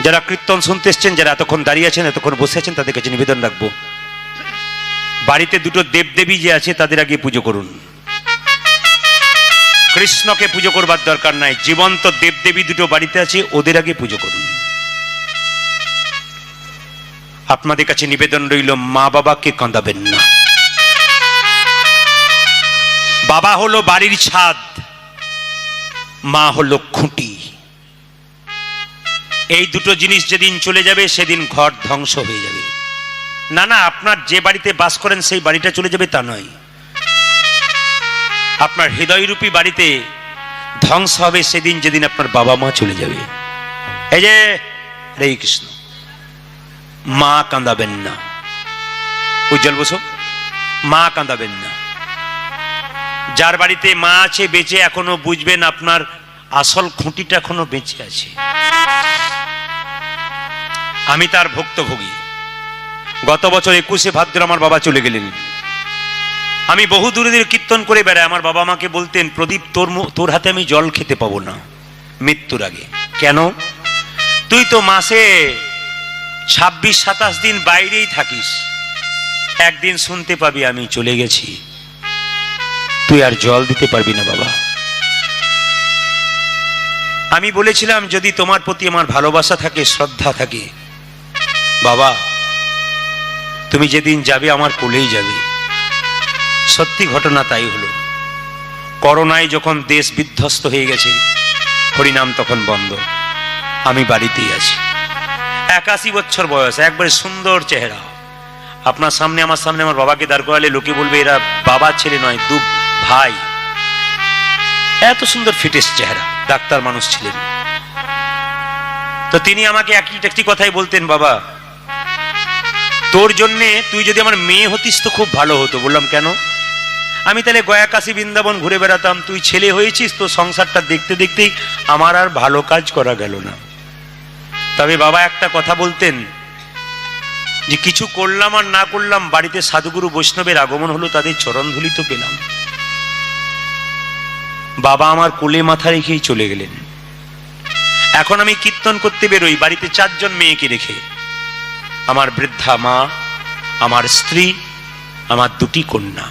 যারা কীর্তন শুনতে এসছেন, যারা এতক্ষণ দাঁড়িয়ে আছেন, এতক্ষণ বসে আছেন তাদের কাছে নিবেদন রাখব। বাড়িতে দুটো দেবদেবী যে আছে, তাদের আগে পুজো করুন। কৃষ্ণকে পুজো করবার দরকার নাই, জীবন্ত দেবদেবী দুটো বাড়িতে আছে, ওদের আগে পুজো করুন। আপনাদের কাছে নিবেদন রইল, মা বাবাকে কাঁদাবেন না। বাবা হলো বাড়ির ছাদ, মা হলো খুঁটি। এই দুটো জিনিস যেদিন চলে যাবে, সেদিন ঘর ধ্বংস হয়ে যাবে। না না, আপনার যে বাড়িতে বাস করেন, সেই বাড়িটা চলে যাবে তা নয়। আপনার হৃদয়রূপী বাড়িতে ধ্বংস হবে সেদিন যেদিন আপনার বাবা মা চলে যাবে। এই যে রে কৃষ্ণ। মা কাঁদাবেন না। উজ্জ্বল বসো, মা কাঁদাবেন না। যার বাড়িতে মা আছে, বেঁচে এখনও বুঝবেন আপনার আসল খুঁটিটা এখনও বেঁচে আছে। আমি তার ভুক্তভোগী। গত বছর একুশে ভাদ্র আমার বাবা চলে গেলেন। আমি বহু দূরে কীর্তন করে বেড়াই। আমার বাবা মাকে বলতেন, প্রদীপ, তোর তোর হাতে আমি জল খেতে পাবো না মৃত্যুর আগে। কেন? তুই তো মাসে ছাব্বিশ, সাতাশ দিন বাইরেই থাকিস। একদিন শুনতে পাবি আমি চলে গেছি। তুই আর জল দিতে পারবি না বাবা। আমি বলেছিলাম, যদি তোমার প্রতি আমার ভালোবাসা থাকে, শ্রদ্ধা থাকে বাবা, তুমি যেদিন যাবে আমার কোলেই যাবে। সত্যি ঘটনা তাই হলো। করোনায় যখন দেশ বিধ্বস্ত হয়ে গেছে, হরিনাম তখন বন্ধ। আমি বাড়িতেই আছি। একাশি বছর বয়স, একবারে সুন্দর চেহারা। আপনার সামনে, আমার সামনে আমার বাবাকে দাঁড় করালে লোকে বলবে, এরা বাবা ছেলে নয় দু ভাই। এত সুন্দর ফিটেস চেহারা, ডাক্তার মানুষ ছিলেন। তো তিনি আমাকে একই একটি কথাই বলতেন, বাবা তোর জন্যে তুই যদি আমার মেয়ে হতিস তো খুব ভালো হতো। বললাম, কেন? আমি তাহলে গয়া কাশী বৃন্দাবন ঘুরে বেড়াতাম। তুই ছেলে হয়েছিস তো সংসারটা দেখতে দেখতেই আমার আর ভালো কাজ করা গেল না। তবে বাবা একটা কথা বলতেন যে, কিছু করলাম আর না করলাম, বাড়িতে সাধুগুরু বৈষ্ণবের আগমন হলো, তাদের চরণধুলি তো পেলাম। বাবা আমার কোলে মাথা রেখেই চলে গেলেন। এখন আমি কীর্তন করতে বেরোই, বাড়িতে চারজন মেয়েকে রেখে। আমার বৃদ্ধা মা, আমার স্ত্রী, আমার দুটি কন্যা।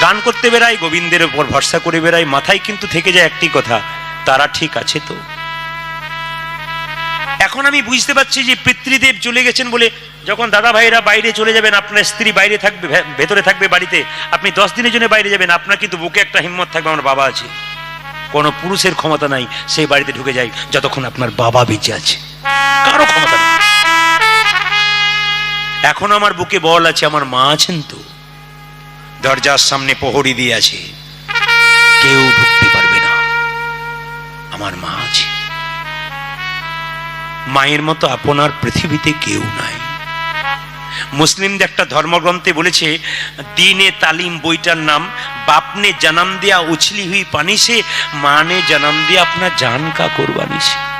গান করতে বেড়াই, গোবিন্দের উপর ভরসা করে বেড়াই, মাথায় কিন্তু থেকে যায় একটি কথা, তারা ঠিক আছে তো? এখন আমি বুঝতে পারছি যে পিতৃদেব চলে গেছেন বলে যখন দাদা ভাইরা বাইরে চলে যাবেন, আপনার স্ত্রী বাইরে থাকবে ভেতরে থাকবে বাড়িতে, আপনি দশ দিনের জন্য বাইরে যাবেন, আপনার কিন্তু বুকে একটা হিম্মত থাকবে, আমার বাবা আছে। কোনো পুরুষের ক্ষমতা নাই সেই বাড়িতে ঢুকে যায়, যতক্ষণ আপনার বাবা বেঁচে আছে। কারও ক্ষমতা নেই। এখন আমার বুকে বল আছে, আমার মা আছেন তো। দরজার সামনে প্রহরী দিয়ে আছে। কেউ ঢুকতে পারবে না। আমার মা আছে। মায়ের মতো আপনার পৃথিবীতে কেউ নাই। মুসলিমদের একটা ধর্মগ্রন্থে বলেছে, দিনে তালিম বইটার নাম, বাপনে জনম দিয়া উছলি হুই পানি সে মানে জনম দিয়া আপনার জান কা কোরবানি সে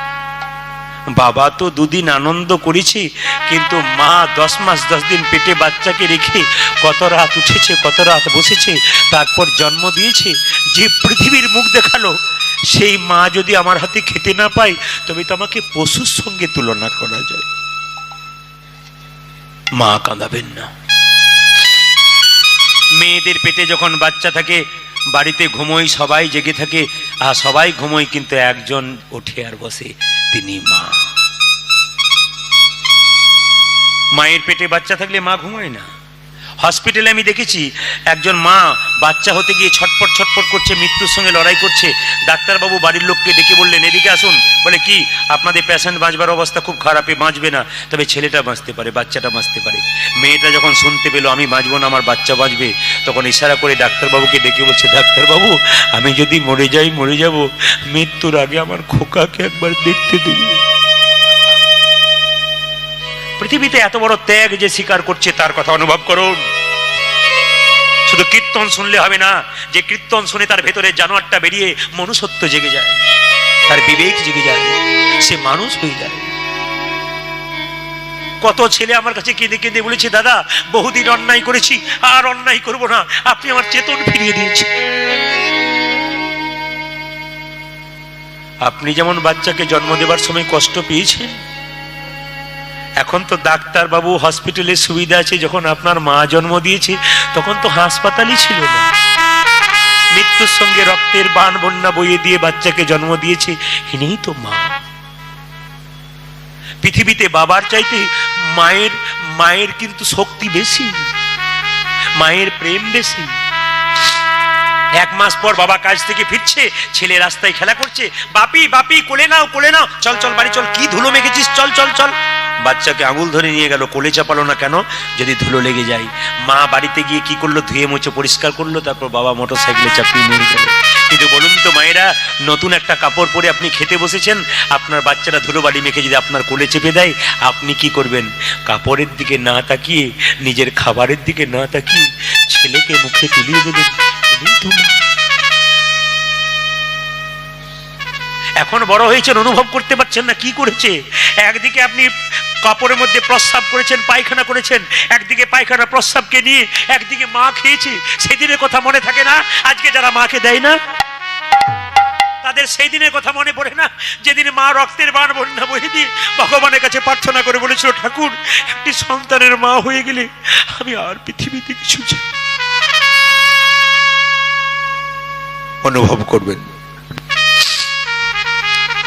বাবা তো দুদিন আনন্দ করেছে, কিন্তু মা দশ মাস, দশ দিন পেটে বাচ্চাকে রেখে কত রাত উঠেছে, কত রাত বসেছে, তারপর জন্ম দিয়েছে, যে পৃথিবীর মুখ দেখাল, সেই মা যদি আমার হাতে খেতে না পায়, তবে তো আমাকে পশুর সঙ্গে তুলনা করা যায়। মা কাঁদাবেন না। মেয়েদের পেটে যখন বাচ্চা থাকে বাড়িতে ঘুমোই, সবাই জেগে থাকে, আর সবাই ঘুমোই, কিন্তু একজন ওঠে আর বসে, তিনি মা। মায়ের পেটে বাচ্চা থাকলে মা ঘুমোয় না? হসপিটালে আমি দেখেছি একজন মা বাচ্চা হতে গিয়ে ছটপট ছটপট করছে, মৃত্যুর সঙ্গে লড়াই করছে। ডাক্তারবাবু বাড়ির লোককে ডেকে বললেন, এদিকে আসুন। বলে, কি? আপনাদের পেশেন্ট বাঁচবার অবস্থা খুব খারাপে বাঁচবে না। তবে ছেলেটা বাঁচতে পারে, বাচ্চাটা বাঁচতে পারে। মেয়েটা যখন শুনতে পেল, আমি বাঁচবো না, আমার বাচ্চা বাঁচবে, তখন ইশারা করে ডাক্তারবাবুকে ডেকে বলছে, ডাক্তারবাবু, আমি যদি মরে যাই, মরে যাব। মৃত্যুর আগে আমার খোকাকে একবার দেখতে দিবি পৃথিবীতে এত বড় ত্যাগ যে স্বীকার করছে, তার কথা অনুভব করুন। শুধু কীর্তন শুনলে হবে না, যে কীর্তন শুনে তার ভেতরে জানোয়ারটা বেরিয়ে মনুষ্যত্ব জেগে যায়, তার বিবেক জেগে যায়, সে মানুষ হয়ে যায়। কত ছেলে আমার কাছে কেঁদে কেঁদে বলেছে, দাদা, বহুদিন অন্যায় করেছি, আর অন্যায় করব না, আপনি আমার চেতন ফিরিয়ে দিয়েছেন। আপনি যেমন বাচ্চাকে জন্ম দেবার সময় কষ্ট পেয়েছেন এখন তো ডাক্তার বাবু হসপিটালে সুবিধা আছে, যখন আপনার মা জন্ম দিয়েছে, তখন তো হাসপাতালই ছিল না। মৃত্যুর সঙ্গে রক্তের বান বন্যা বইয়ে দিয়ে বাচ্চাকে জন্ম দিয়েছে ইনিই তো মা। পৃথিবীতে বাবার চাইতে মায়ের মায়ের কিন্তু শক্তি বেশি, মায়ের প্রেম বেশি। এক মাস পর বাবা কাজ থেকে ফিরছে, ছেলে রাস্তায় খেলা করছে, বাপি বাপি, কোলে নাও কোলে নাও, চল চল, বাড়ি, চল, কি ধুলো মেখেছিস, চল চল চল। বাচ্চাকে আঙুল ধরে নিয়ে গেল, কোলে চাপালো না কেন? যদি ধুলো লেগে যায়। মা বাড়িতে গিয়ে কি করল? ধুয়ে মুছে পরিষ্কার করল, তারপর বাবা মোটর সাইকেলে চাপিয়ে নিয়ে গেল। কিন্তু বলুন তো মায়েরা, নতুন একটা কাপড় পরে আপনি খেতে বসেছেন? আপনার বাচ্চারা ধুলো বাড়ি মেখে যদি আপনার কোলে চেপে দেয়, আপনি কি করবেন? কাপড়ের দিকে না তাকিয়ে, নিজের খাবারের দিকে না তাকিয়ে, ছেলেকে মুখে তুলিয়ে দেবেন। এটাই এখন বড় হয়েছেন, অনুভব করতে পারছেন না, কি করেছে? একদিকে আপনি কাপড়ের মধ্যে প্রস্রাব করেছেন, পায়খানা করেছেন, একদিকে পায়খানা প্রস্রাবকে নিয়ে একদিকে মা খেয়েছে, সেদিনের কথা মনে থাকে না? আজকে যারা মাকে দেয় না, তাদের সেই দিনের কথা মনে পড়ে না? যেদিন মা রক্তের বান বন্যা বহে দিয়ে ভগবানের কাছে প্রার্থনা করে বলেছিল, ঠাকুর, একটি সন্তানের মা হয়ে গেলে আমি আর পৃথিবীতে কিছু অনুভব করবেন।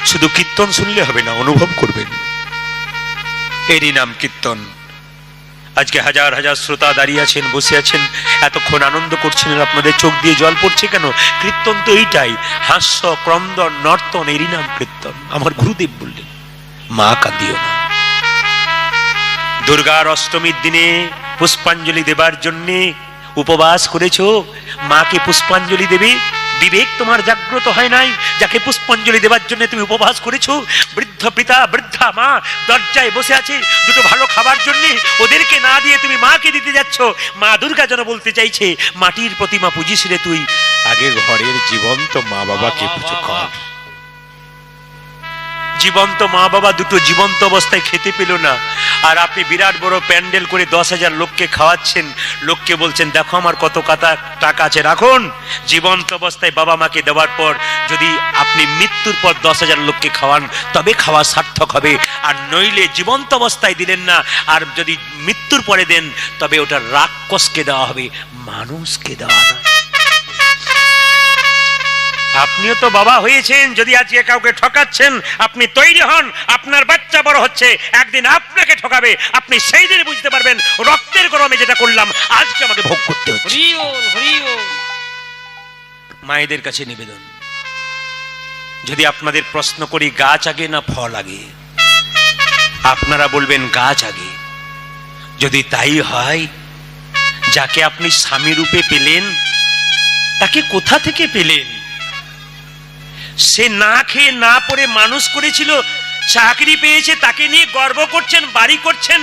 শুধু কীর্তন শুনলে হবে না, অনুভব করবেন। এরই নাম কীর্তন। আজকে হাজার হাজার শ্রোতা দাঁড়িয়ে আছেন, বসে আছেন, এতক্ষণ আনন্দ করছেন আপনাদের, চোখ দিয়ে জল পড়ছে কেন? কীর্তন তো এইটাই, হাস্য, ক্রন্দন, নর্তন, এরই নাম কীর্তন। আমার গুরুদেব বললেন, মা কাঁদিও না। দুর্গার অষ্টমীর দিনে পুষ্পাঞ্জলি দেবার জন্যে উপবাস করেছ? মাকে পুষ্পাঞ্জলি দেবে? বিবেক তোমার জাগ্রত হয় নাই, যাকে পুষ্পাঞ্জলি দেবার জন্য তুমি উপবাস করেছ। বৃদ্ধ পিতা, বৃদ্ধা মা, দরজায় বসে আছে, দুটো ভালো খাবার জন্য ওদেরকে না দিয়ে তুমি মাকে দিতে যাচ্ছ। মা দুর্গা যেন বলতে চাইছে, মাটির প্রতিমা পুজিস রে তুই। আগে ঘরের জীবন্ত মা বাবাকে পুজো কর। জীবন্ত মা বাবা দুটো জীবন্ত অবস্থায় খেতে পেল না। আর আপনি বিরাট বড় প্যান্ডেল করে দশ হাজার লোককে খাওয়াচ্ছেন। লোককে বলছেন, দেখো আমার কত কাতা টাকা আছে, রাখুন। জীবন্ত অবস্থায় বাবা মাকে দেওয়ার পর যদি আপনি মৃত্যুর পর দশ হাজার লোককে খাওয়ান, তবে খাওয়া সার্থক হবে। আর নইলে জীবন্ত অবস্থায় দিলেন না, আর যদি মৃত্যুর পরে দেন, তবে ওটা রাক্ষসকে দেওয়া হবে, মানুষকে দেওয়া না আপনিও তো বাবা হয়েছেন যদি আজকে কাউকে ঠকাচ্ছেন আপনি তৈরি হন আপনার বাচ্চা বড় হচ্ছে একদিন আপনাকে ঠকাবে আপনি সেই দিন বুঝতে পারবেন রক্তের গরমে যেটা করলাম আজকে আমাকে ভোগ করতে হচ্ছে। মায়েদের কাছে নিবেদন। যদি আপনাদের প্রশ্ন করি গাছ আগে না ফল আগে? আপনারা বলবেন গাছ আগে। যদি তাই হয় যাকে আপনি স্বামী রূপে পেলেন তাকে কোথা থেকে পেলেন? সে না খেয়ে না পড়ে মানুষ করেছিল, চাকরি পেয়েছে, তাকে নিয়ে গর্ব করছেন, বাড়ি করছেন,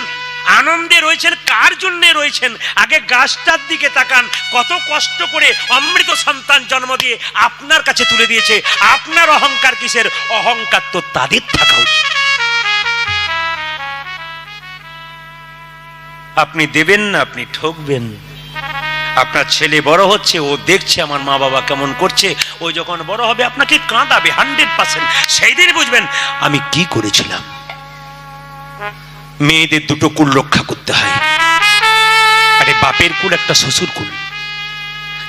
আনন্দে রয়েছেন, কার জন্য রয়েছেন? আগে গাছটার দিকে তাকান, কত কষ্ট করে অমৃত সন্তান জন্ম দিয়ে আপনার কাছে তুলে দিয়েছে, আপনার অহংকার কিসের? অহংকার তো তাদের থাকা উচিত। আপনি দেবেন না, আপনি ঠকবেন। আপনার ছেলে বড় হচ্ছে, ও দেখছে আমার মা বাবা কেমন করছে, ও যখন বড় হবে আপনাকে কাঁদাবে হান্ড্রেড পার্সেন্ট সেই দিন বুঝবেন আমি কি করেছিলাম। মেয়েদের দুটো কুল রক্ষা করতে হয়। আরে বাপের কুল, একটা শ্বশুর কুল।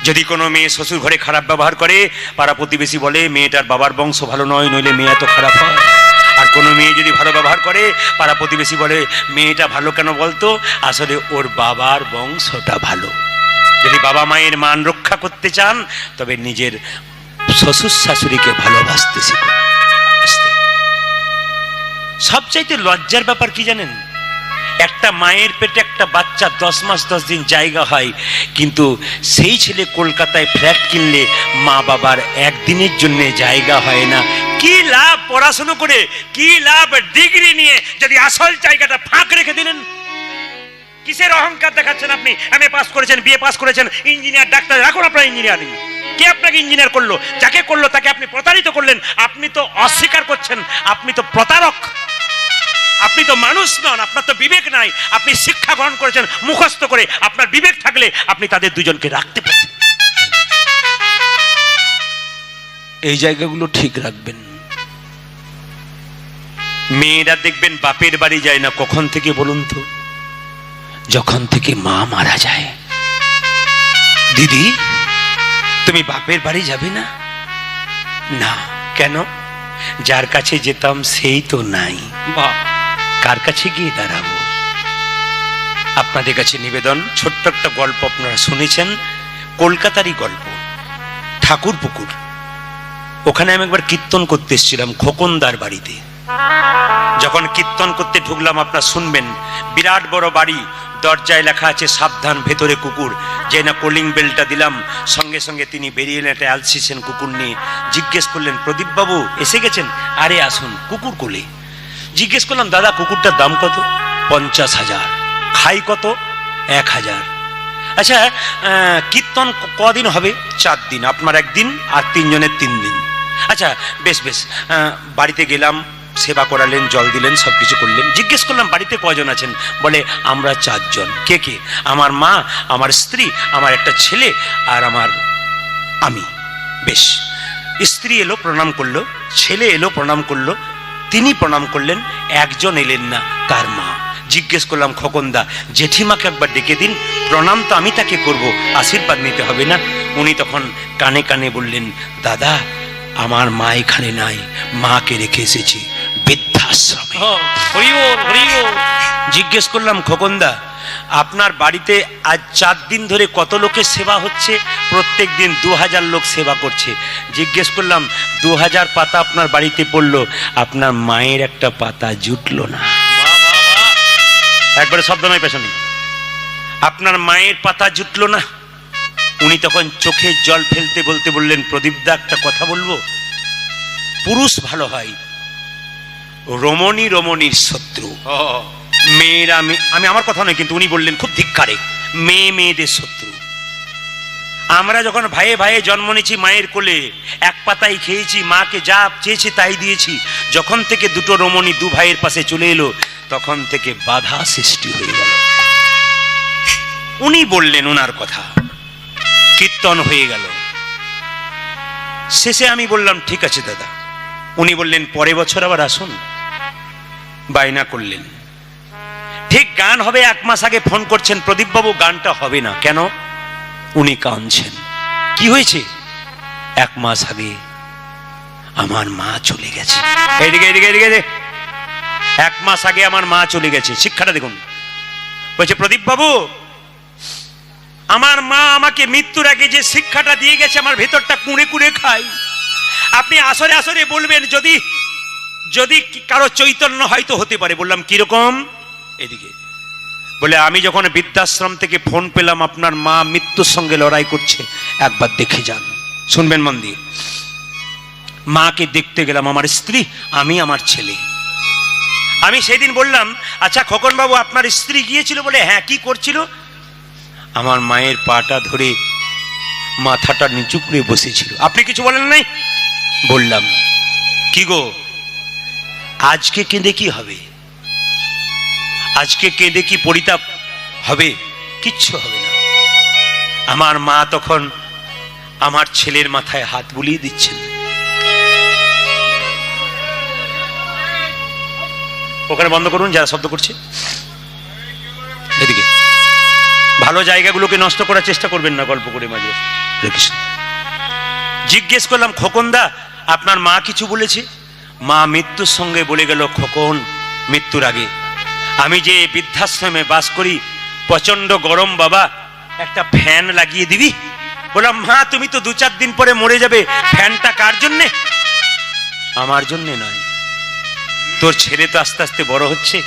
যদি কোনো মেয়ে শ্বশুর ঘরে খারাপ ব্যবহার করে, পাড়া প্রতিবেশী বলে, মেয়েটার বাবার বংশ ভালো নয়, নইলে মেয়ে এত খারাপ হয়। আর কোনো মেয়ে যদি ভালো ব্যবহার করে, পাড়া প্রতিবেশী বলে, মেয়েটা ভালো কেন বলতো? আসলে ওর বাবার বংশটা ভালো। যদি বাবা মায়ের মান রক্ষা করতে চান, তবে নিজের শ্বশুর শাশুড়িকে ভালোবাসতে শিখুন। সবচাইতে লজ্জার ব্যাপার কি জানেন? একটা মায়ের পেটে একটা বাচ্চা দশ মাস, দশ দিন জায়গা হয়, কিন্তু সেই ছেলে কলকাতায় ফ্ল্যাট কিনলে মা বাবার একদিনের জন্য জায়গা হয় না। কি লাভ পড়াশুনো করে? কি লাভ ডিগ্রি নিয়ে যদি আসল জায়গাটা ফাঁক রেখে দিলেন? কিসের অহংকার দেখাচ্ছেন আপনি? এমএ পাস করেছেন বিএ পাস করেছেন ইঞ্জিনিয়ার ডাক্তার রাখুন আপনার ইঞ্জিনিয়ারিং কে আপনাকে ইঞ্জিনিয়ার করল? যাকে করল তাকে আপনি প্রতারিত করলেন। আপনি তো অস্বীকার করছেন আপনি তো প্রতারক। আপনি তো মানুষ নন আপনার তো বিবেক নাই। আপনি শিক্ষা গ্রহণ করেছেন মুখস্থ করে আপনার বিবেক থাকলে আপনি তাদের দুজনকে রাখতে পারতেন এই জায়গাগুলো ঠিক রাখবেন। মেয়েরা দেখবেন বাপের বাড়ি যায় না কখন থেকে বলুন তো? যখন থেকে মা মারা যায়। দিদি তুমি বাপের বাড়ি যাবে না? না কেন? যার কাছে যেতাম সেই তো নাই। বাহ। কার কাছে গিয়ে দাঁড়াবো? আপনাদের কাছে নিবেদন ছোট্ট একটা গল্প আপনারা শুনেছেন কলকাতারই গল্প। ঠাকুর পুকুর ওখানে আমি একবার কীর্তন করতে এসেছিলাম খোকনদার বাড়িতে। যখন কীর্তন করতে ঢুকলাম আপনারা শুনবেন বিরাট বড় বাড়ি দরজায় লেখা আছে, সাবধান, ভেতরে কুকুর। যে না কলিং বেলটা দিলাম, সঙ্গে সঙ্গে তিনি বেরিয়ে এলেন একটা অ্যালসিসেন কুকুর নিয়ে। জিজ্ঞেস করলেন, প্রদীপ বাবু, এসে গেছেন? আরে, আসুন, কুকুর কোলে। জিজ্ঞেস করলাম, দাদা, কুকুরটার দাম কত? পঞ্চাশ হাজার। খাই কত? এক হাজার। আচ্ছা কীর্তন কদিন হবে? চার দিন। আপনার একদিন আর তিনজনের তিন দিন। আচ্ছা বেশ বেশ বাড়িতে গেলাম। সেবা করালেন, জল দিলেন সব কিছু করলেন। জিজ্ঞেস করলাম, বাড়িতে কজন আছেন? বলে, আমরা চারজন। কে কে? আমার মা, আমার স্ত্রী, আমার একটা ছেলে আর আমার আমি। বেশ। স্ত্রী এলো, প্রণাম করল, ছেলে এলো, প্রণাম করল। তিনি প্রণাম করলেন, একজন এলেন না, তার মা। জিজ্ঞেস করলাম খোকনদা জেঠিমাকে একবার ডেকে দিন, প্রণাম তো আমি তাকে করব, আশীর্বাদ নিতে হবে না? উনি তখন কানে কানে বললেন, দাদা, আমার মা এখানে নাই, মাকে রেখে এসেছি। বল জিজ্ঞেস করলাম খোকনদা আপনার বাড়িতে আজ চার দিন ধরে কত লোকের সেবা হচ্ছে? প্রত্যেক দিন দু হাজার লোক সেবা করছে। জিজ্ঞেস করলাম দু হাজার পাতা আপনার বাড়িতে পড়ল আপনার মায়ের একটা পাতা জুটলো না। একবারে শব্দ নয় পেছনে আপনার মায়ের পাতা জুটলো না? উনি তখন চোখে জল ফেলতে বলতে বললেন প্রদীপদা একটা কথা বলব? পুরুষ ভালো হয় রমণী রমণীর শত্রু। মেয়েরা আমি আমি আমার কথা নয় কিন্তু উনি বললেন খুব ধিক্কারে মেয়ে মেয়েদের শত্রু। আমরা যখন ভাইয়ে ভাইয়ে জন্ম নিয়েছি মায়ের কোলে এক পাতাই খেয়েছি মাকে যা চেয়েছি তাই দিয়েছি যখন থেকে দুটো রমণী দু ভাইয়ের পাশে চলে এলো তখন থেকে বাধা সৃষ্টি হয়ে গেল। উনি বললেন ওনার কথা কীর্তন হয়ে গেল। শেষে আমি বললাম ঠিক আছে দাদা। উনি বললেন পরে বছর আবার আসুন। বায়না করলেন। ঠিক গান হবে, এক মাস আগে ফোন করছেন, প্রদীপবাবু, গানটা হবে না। কেন? উনি কাঁদছেন। কি হয়েছে? এক মাস আগে আমার মা চলে গেছে। এদিকে এদিকে এদিকে। এক মাস আগে আমার মা চলে গেছে। শিক্ষাটা দেখুন। বলছে প্রদীপ বাবু আমার মা আমাকে মৃত্যুর আগে যে শিক্ষাটা দিয়ে গেছে, আমার ভেতরটা কুঁড়ে কুঁড়ে খাই আপনি আসরে আসরে বলবেন, যদি যদি কারও চৈতন্য হয়তো হতে পারে, বললাম, কীরকম? এদিকে। বলে, আমি যখন বৃদ্ধাশ্রম থেকে ফোন পেলাম, আপনার মা মৃত্যুর সঙ্গে লড়াই করছে, একবার দেখে যান। শুনবেন মন দিয়ে মাকে দেখতে গেলাম, আমার স্ত্রী, আমি আমার ছেলে। আমি সেদিন বললাম আচ্ছা খোকন বাবু আপনার স্ত্রী গিয়েছিল বলে? হ্যাঁ কি করছিল? আমার মায়ের পাটা ধরে মাথাটা নিচু করে বসেছিল। আপনি কিছু বলেন নাই? বললাম। কি গো? আজকে কেঁদে কি হবে? আজকে কেঁদে কি পরিতাপ হবে? কিচ্ছু হবে না। আমার মা তখন আমার ছেলের মাথায় হাত বুলিয়ে দিচ্ছেন। ওখানে বন্ধ করুন, যারা শব্দ করছে। এদিকে। ভালো জায়গাগুলোকে নষ্ট করার চেষ্টা করবেন না গল্প করে, মাঝে। জিজ্ঞেস করলাম, খোকনদা, আপনার মা কিছু বলেছে? মা মৃত্যুর সঙ্গে বলে গেল খোকন মৃত্যুর আগে। আমি যে বৃদ্ধাশ্রমে বাস করি প্রচণ্ড গরম বাবা একটা ফ্যান লাগিয়ে দিবি? বললাম মা তুমি তো দু চার দিন পরে মরে যাবে। ফ্যানটা কার জন্যে? আমার জন্যে নয়। তোর ছেলে তো আস্তে আস্তে বড় হচ্ছে।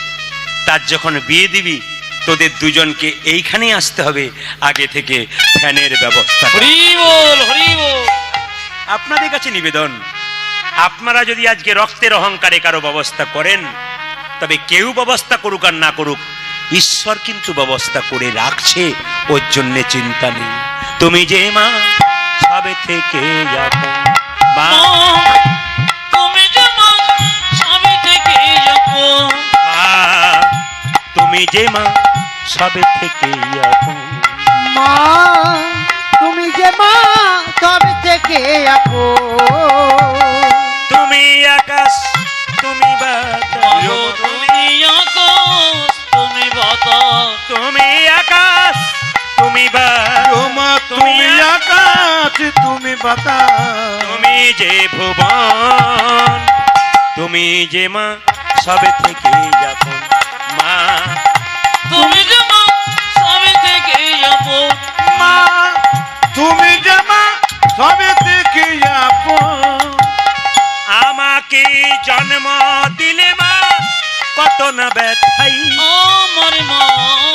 তার যখন বিয়ে দিবি তোদের দুজনকে এইখানে আসতে হবে আগে থেকে ফ্যানের ব্যবস্থা আপনাদের কাছে নিবেদন আপনারা যদি আজকে রক্তের অহংকারে কারও ব্যবস্থা করেন তবে কেউ ব্যবস্থা করুক আর না করুক ঈশ্বর কিন্তু ব্যবস্থা করে রাখছে ওর জন্য চিন্তা নেই। তুমি যে মা সবে থেকে যাব মা তুমি যে মা স্বামী থেকে যাব মা, তুমি যে মা সবে থেকে যাব মা তুমি যে মা তবে থেকে আপো তুমি আকাশ তুমি বাতাস। তুমি আকাশ তুমি বাতাস। তুমি আকাশ তুমি তুমি আকাশ তুমি বাতাস। তুমি যে ভুবন তুমি যে মা সবে থেকে যখন মা। তুমি যে মা সবে থেকে আপন মা। তুমি জামা সবে জন্ম দিলে মা কত না ব্যথাই।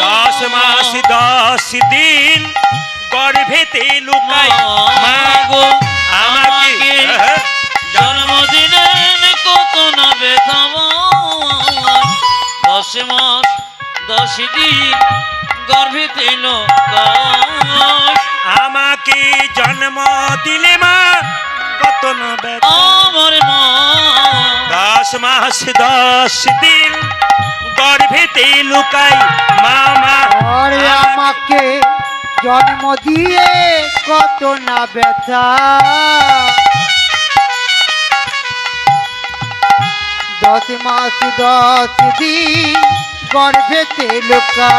দশ মাস দশ দিন গর্ভেতে লুকাই। মা গো আমাকে আমাকে জন্মদিনের কত না বেথাম দশ মাস দশ দিন গর্ভে লোকায় আমাকে জন্ম দিলে মা কত না ব্যথা। মাস দশ দিন গর্ভেতে লুকাই মামা। আমাকে জন্ম দিয়ে কত না ব্যথা। দশ মাস দশ দিন গর্ভেতে লোকা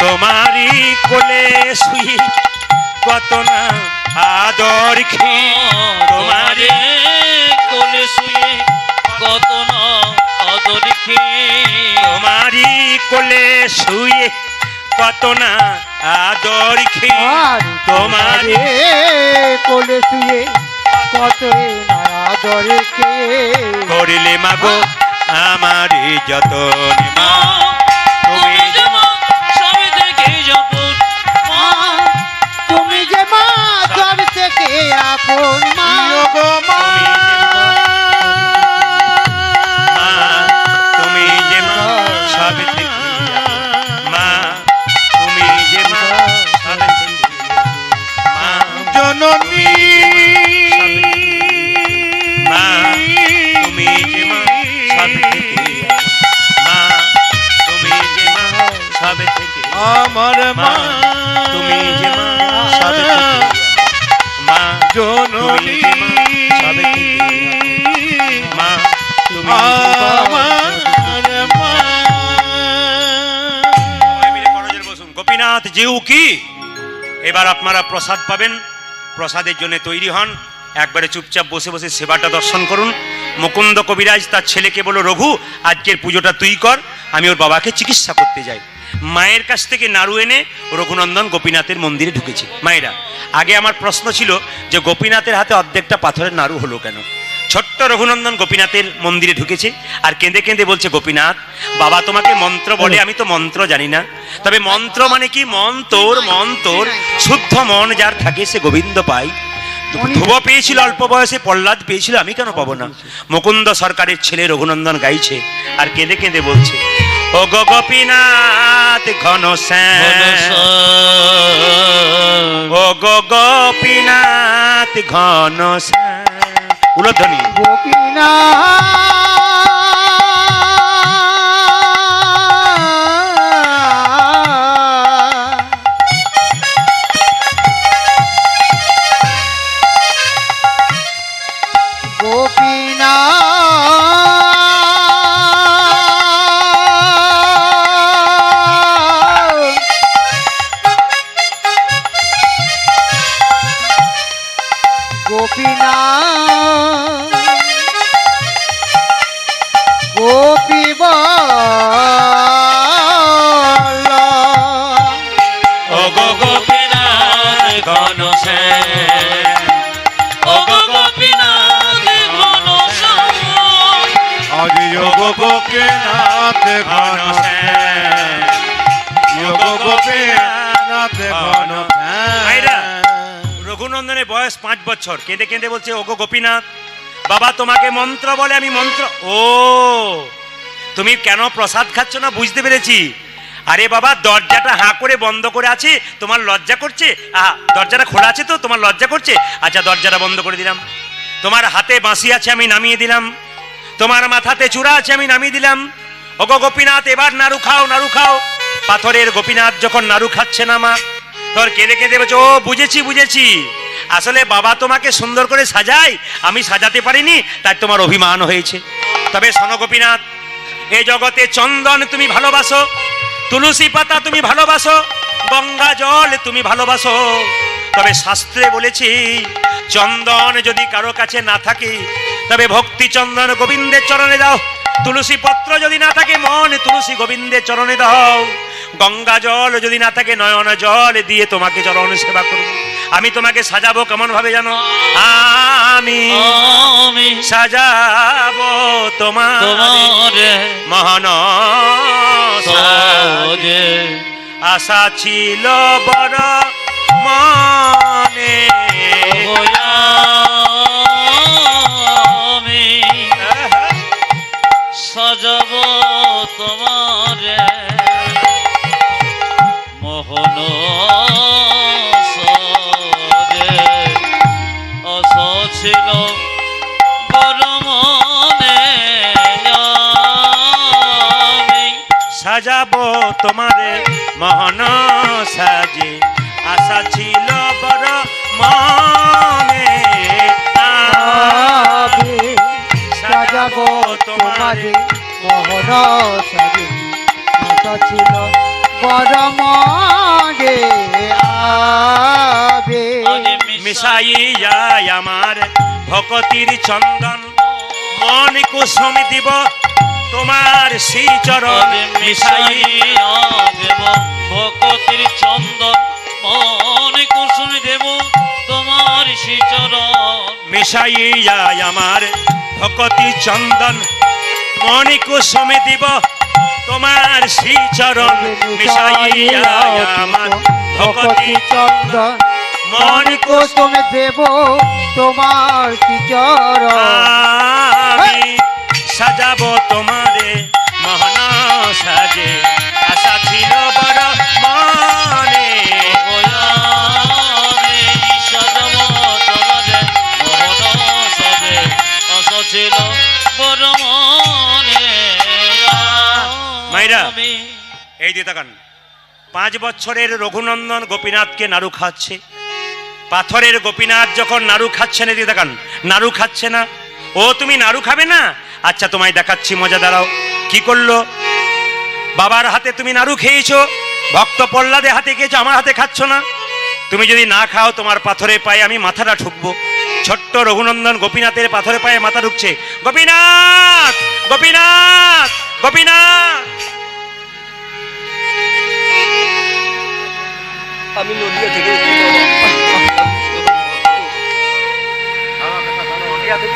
তোমারই কোলে শুই কত না আদর খেয়ে তোমারে কোলে শুয়ে কত না আদর কোলে শুয়ে কত না আদর আর তোমারে কোলে শুয়ে কত না আদরে কে করিলে মাগো আমারই যতন মা। তুমি যে মা সবে থেকে যখন মা। তুমি যে মা সব থেকে আপন মা। আমার মা তুমি যে মা মা জননী মা তুমি? আমার মা। গোপীনাথ জিউ কি? এবার আপনারা প্রসাদ পাবেন। প্রসাদের জন্য তৈরি হন। একবারে চুপচাপ বসে বসে সেবাটা দর্শন করুন। মুকুন্দ কবিরাজ তার ছেলেকে বলো রঘু আজকের পুজোটা তুই কর। আমি ওর বাবাকে চিকিৎসা করতে যাই। মায়ের কাছ থেকে নাড়ু এনে রঘুনন্দন গোপীনাথের মন্দিরে ঢুকেছে। মায়েরা, আগে আমার প্রশ্ন ছিল যে গোপীনাথের হাতে অর্ধেকটা পাথরের নাড়ু হলো কেন? ছোট্ট রঘুনন্দন গোপীনাথের মন্দিরে ঢুকেছে আর কেঁদে কেঁদে বলছে, গোপীনাথ, বাবা তোমাকে মন্ত্র বলে, আমি তো মন্ত্র জানি না। তবে মন্ত্র মানে কি? মন তোর মন তোর, শুদ্ধ মন যার থাকে সে গোবিন্দ পাই। ধ্রুব পেয়েছিল অল্প বয়সে, প্রহ্লাদ পেয়েছিল, আমি কেন পাবো না? মুকুন্দ সরকারের ছেলে রঘুনন্দন গাইছে আর কেঁদে কেঁদে বলছে ও গো গোপীনাথ ঘন ও গো গোপীনাথ ঘন উলধ্বনি। গোপীনা গোপীনাথ ঘন গোপীনাথ রঘুনন্দনের বয়স পাঁচ বছর। কেঁদে কেঁদে বলছে, ওগো গোপীনাথ, বাবা তোমাকে মন্ত্র বলে আমি মন্ত্র ও, তুমি কেন প্রসাদ খাচ্ছ না বুঝতে পেরেছি। আরে বাবা, দরজাটা হাঁ করে বন্ধ করে আছে, তোমার লজ্জা করছে? আহা, দরজাটা খোলা আছে তো, তোমার লজ্জা করছে? আচ্ছা দরজাটা বন্ধ করে দিলাম। তোমার হাতে বাঁশি আছে, আমি নামিয়ে দিলাম। তোমার মাথাতে চূড়া আছে, আমি নামিয়ে দিলাম। ওগো গোপীনাথ, এবার নাড়ু খাও নাড়ু খাও। পাথরের গোপীনাথ যখন নাড়ু খাচ্ছে না মা, তোর কেঁদে কেঁদে বলছে, ও, বুঝেছি বুঝেছি। আসলে বাবা তোমাকে সুন্দর করে সাজাই আমি সাজাতে পারিনি, তাই তোমার অভিমান হয়েছে। তবে শোনো গোপীনাথ এই জগতে চন্দন তুমি ভালোবাসো তুলসী পাতা তুমি ভালোবাসো, গঙ্গা জল তুমি ভালোবাসো। তবে শাস্ত্রে বলেছি, চন্দন যদি কারও কাছে না থাকে, তবে ভক্তি চন্দন গোবিন্দের চরণে দাও। তুলসী পত্র যদি না থাকে, মন তুলসী গোবিন্দের চরণে দাও। গঙ্গা জল যদি না থাকে, নয়ন জল দিয়ে তোমাকে চরণ সেবা করব। আমি তোমাকে সাজাবো কেমন ভাবে জানো? আমি সাজাবো তোমার মহান আশা ছিল বড় মনে। আমি সাজাবো তোমারে মহান সাজে। আশা ছিল বড় মনে সাজাবো তোমারে মোহন সাজে। আশা ছিল বড় মনে আবে আজ মিশাই যায় আমার ভকতির চন্দন। মন কুসুম দিব তোমার শ্রীচরণ মিশাই। দেব ভকতির চন্দন মন কুসুম দেব তোমার শ্রীচরণ মিশাই যায় আমার ভকতি চন্দন মন কুসুম দিব। তোমার শ্রীচরণ মিশাই যায় আমার ভকতি চন্দন মন কুসুম দেব তোমার কি চরণ সাজাবো তোমারে মহান সাজে। আশা ছিল বড় মনে ছিল বড় মনে মাইরা। এই দিয়ে তাকান। পাঁচ বছরের রঘুনন্দন গোপীনাথকে নাড়ু খাচ্ছে। পাথরের গোপীনাথ যখন নাড়ু খাচ্ছে না দিয়ে তাকান। নাড়ু খাচ্ছে না। ও তুমি নাড়ু খাবে না? আচ্ছা তোমায় দেখাচ্ছি মজা দাঁড়াও কি করল বাবার হাতে তুমি নাড়ু খেয়েছো ভক্ত প্রহ্লাদে হাতে খেয়েছো আমার হাতে খাচ্ছ না তুমি যদি না খাও তোমার পাথরে পায়ে আমি মাথাটা ঠুকবো ছোট্ট রঘুনন্দন গোপীনাথের পাথরে পায়ে মাথা ঢুকছে গোপীনাথ গোপীনাথ গোপীনাথ আমি নদিয়া থেকে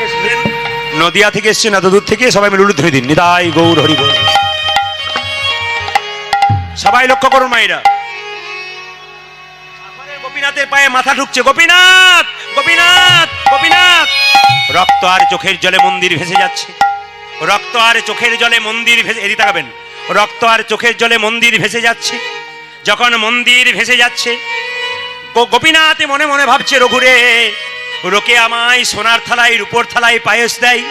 এসেছি নদিয়া থেকে এসছে না তো দূর থেকে সবাই মিলে উলুধ্বনি দিন। নিতাই গৌর হরি বল। সবাই লক্ষ্য করুন মাইরা গোপীনাথের পায়ে মাথা ঢুকছে। গোপীনাথ গোপীনাথ গোপীনাথ। রক্ত আর চোখের জলে মন্দির ভেসে যাচ্ছে। রক্ত আর চোখের জলে মন্দির ভেসে এদিকে তাকাবেন। রক্ত আর চোখের জলে মন্দির ভেসে যাচ্ছে। যখন মন্দির ভেসে যাচ্ছে গোপীনাথ মনে মনে ভাবছে, রঘুরে লোকে আমায় সোনার থালায়, রূপোর থালায় পায়েস দেয়।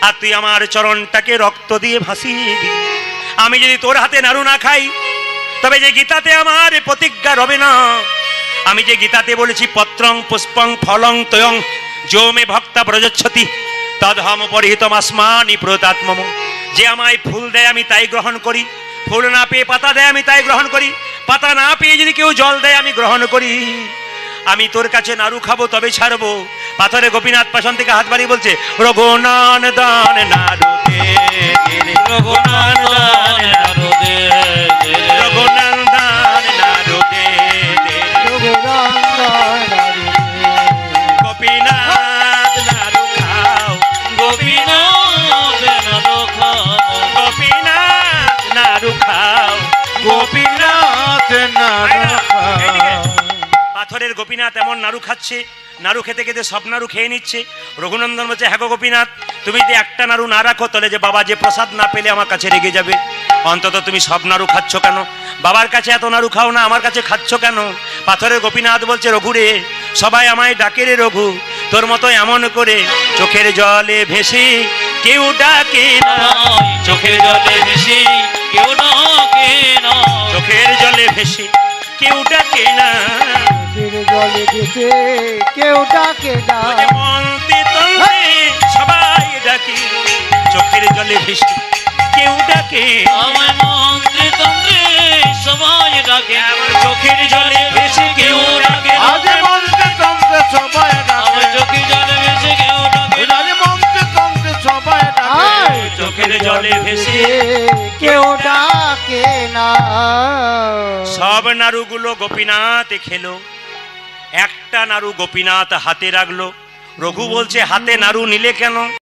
আর তুই আমার চরণটাকে রক্ত দিয়ে ভাসিয়ে দিবি। আমি যদি তোর হাতে নাড়ু না খাই, তবে যে গীতাতে আমার প্রতিজ্ঞা রবে না। আমি যে গীতাতে বলেছি, পত্রং, পুষ্পং, ফলং, তয়ং যো মে ভক্তা প্রযচ্ছতি তদহম পরিহিতম আসমানি প্রতাত্মম যে আমায় ফুল দেয়, আমি তাই গ্রহণ করি। ফুল না পেয়ে পাতা দেয়, আমি তাই গ্রহণ করি। পাতা না পেয়ে যদি কেউ জল দেয়, আমি গ্রহণ করি। আমি তোর কাছে নাড়ু খাব, তবে ছাড়বো। পাথরে গোপীনাথ পাশন থেকে হাত বাড়িয়ে বলছে রঘুনান দান নাড়ু রঘুনান দান গোপীনাথ এমন নাড়ু খাচ্ছে নাড়ু খেতে খেতে সব নাড়ু খেয়ে নিচ্ছে। রঘুনন্দন বলছে হ্যাঁ গো গোপীনাথ তুমি যদি একটা নাড়ু না রাখো তাহলে যে বাবা যে প্রসাদ না পেলে আমার কাছে রেগে যাবে। অন্তত তুমি সব নাড়ু খাচ্ছ কেন? বাবার কাছে এত নাড়ু খাও না আমার কাছে খাচ্ছ কেন? পাথরের গোপীনাথ বলছে রঘুরে সবাই আমায় ডাকে রে রঘু তোর মতো এমন করে চোখের জলে ভেসে কেউ ডাকে চোখের জলে ভেসে কেউ না কে না। চোখের জলে ভেসে কেউ ডাকে না। জলে দিতে কেউ ডাকে না। সবাই ডাকে চোখের জলে ভেসে কেউ ডাকে। আমার মন্ত্রে তন্ত্রে সবাই ডাকে। আমার চোখের জলে ভেসে কেউ ডাকে আজ মন্ত্রে তন্ত্রে সবাই আমার ডাকে চোখে জলে ভেসে কেউ ডাকে আজ মন্ত্রে তন্ত্রে সবাই ডাকে। চোখের জলে ভেসে কেউ ডাকে না। সব নাড়ুগুলো গোপীনাথ খেলো। একটা নাড়ু গোপীনাথ হাতে রাখল। রঘু বলছে হাতে নাড়ু নিলে কেন?